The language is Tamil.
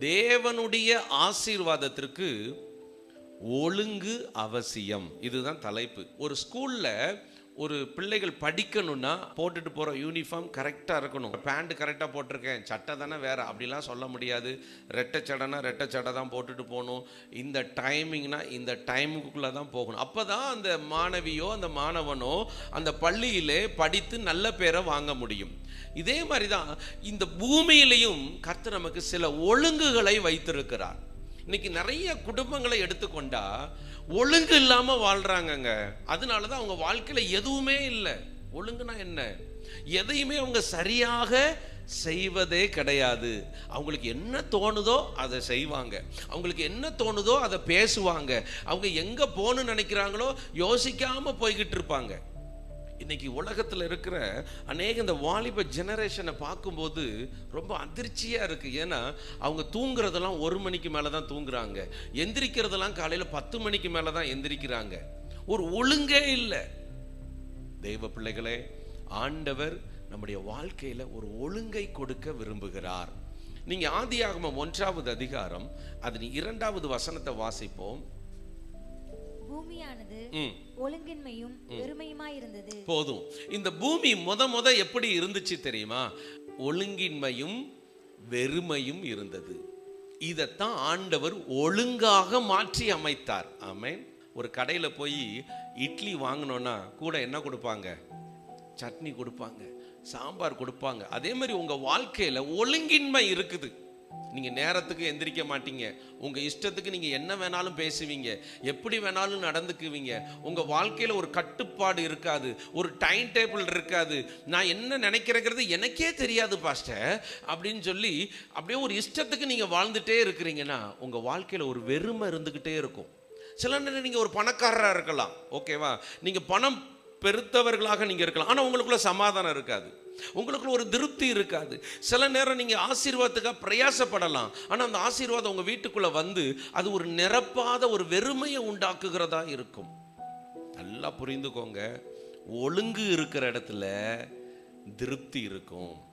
தேவனுடைய ஆசீர்வாதத்திற்கு ஒழுங்கு அவசியம். இதுதான் தலைப்பு. ஒரு ஸ்கூலில் ஒரு பிள்ளைகள் படிக்கணும்னா போட்டுட்டு போகிற யூனிஃபார்ம் கரெக்டாக இருக்கணும். பேண்ட் கரெக்டாக போட்டிருக்கேன். சட்டை தானே வேறு. அப்படிலாம் சொல்ல முடியாது. ரெட்டை சடைனா ரெட்டை சடை தான் போட்டுட்டு போகணும். இந்த டைமிங்னா இந்த டைமுக்குள்ளே தான் போகணும். அப்போ தான் அந்த மாணவியோ அந்த மாணவனோ அந்த பள்ளியிலே படித்து நல்ல பேரை வாங்க முடியும். இதே மாதிரி தான் இந்த பூமியிலையும் கர்த்தர் நமக்கு சில ஒழுங்குகளை வைத்திருக்கிறார். இன்னைக்கு நிறைய குடும்பங்களை எடுத்துக்கொண்டா ஒழுங்கு இல்லாம வாழ்றாங்கங்க. அதனால தான் அவங்க வாழ்க்கையில எதுவுமே இல்லை. ஒழுங்குனா என்ன? எதையுமே அவங்க சரியாக செய்வதே கிடையாது. அவங்களுக்கு என்ன தோணுதோ அதை செய்வாங்க. அவங்களுக்கு என்ன தோணுதோ அதை பேசுவாங்க. அவங்க எங்க போகணும்னு நினைக்கிறாங்களோ யோசிக்காம போய்கிட்டு இருப்பாங்க. இன்னைக்கு உலகத்தில் இருக்கிற அநேக இந்த வாலிப ஜெனரேஷனை பார்க்கும்போது ரொம்ப அதிர்ச்சியாக இருக்குது ஏன்னா அவங்க தூங்குறதெல்லாம் ஒரு மணிக்கு மேலே தான் தூங்குறாங்க. எந்திரிக்கிறதெல்லாம் காலையில் பத்து மணிக்கு மேலே தான் எந்திரிக்கிறாங்க. ஒரு ஒழுங்கே இல்லை. தெய்வ பிள்ளைகளே ஆண்டவர் நம்முடைய வாழ்க்கையில் ஒரு ஒழுங்கை கொடுக்க விரும்புகிறார். நீங்க ஆதியாகமம் ஒன்றாவது அதிகாரம் அதன் இரண்டாவது வசனத்தை வாசிப்போம். பூமியானது ஒழுங்கின்மையும் பெருமையுமாய் இருந்தது போதும். இந்த பூமி முத முத எப்படி இருந்துச்சு தெரியுமா? ஒழுங்கின்மையும் வெறுமையும் இருந்தது. இதைத்தான் ஆண்டவர் ஒழுங்காக மாற்றி அமைத்தார். ஆமென். ஒரு கடையில் போய் இட்லி வாங்கினோன்னா கூட என்ன கொடுப்பாங்க? சட்னி கொடுப்பாங்க சாம்பார் கொடுப்பாங்க. அதே மாதிரி உங்க வாழ்க்கையில ஒழுங்கின்மை இருக்குது. நீங்க நேரத்துக்கு எந்திரிக்க மாட்டீங்க. உங்க இஷ்டத்துக்கு நீங்க என்ன வேணாலும் பேசுவீங்க. எப்படி வேணாலும் நடந்துக்குவீங்க. உங்க வாழ்க்கையில ஒரு கட்டுப்பாடு இருக்காது. ஒரு டைம் டேபிள் இருக்காது. நான் என்ன நினைக்கிறேங்கிறது எனக்கே தெரியாது பாஸ்டர் அப்படின்னு சொல்லி அப்படியே ஒரு இஷ்டத்துக்கு நீங்க வாழ்ந்துட்டே இருக்கிறீங்கன்னா உங்க வாழ்க்கையில ஒரு வெறுமை இருந்துகிட்டே இருக்கும். சில நேரம் நீங்க ஒரு பணக்காரரா இருக்கலாம். ஓகேவா நீங்க பணம் பெருத்தவர்களாக நீங்கள் இருக்கலாம். ஆனால் உங்களுக்குள்ள சமாதானம் இருக்காது. உங்களுக்குள்ள ஒரு திருப்தி இருக்காது. சில நேரம் நீங்கள் ஆசீர்வாதத்துக்காக பிரயாசப்படலாம். ஆனால் அந்த ஆசீர்வாதம் உங்கள் வீட்டுக்குள்ளே வந்து அது ஒரு நிரப்பாத ஒரு வெறுமையை உண்டாக்குகிறதா இருக்கும். நல்லா புரிந்துக்கோங்க. ஒழுங்கு இருக்கிற இடத்துல திருப்தி இருக்கும்.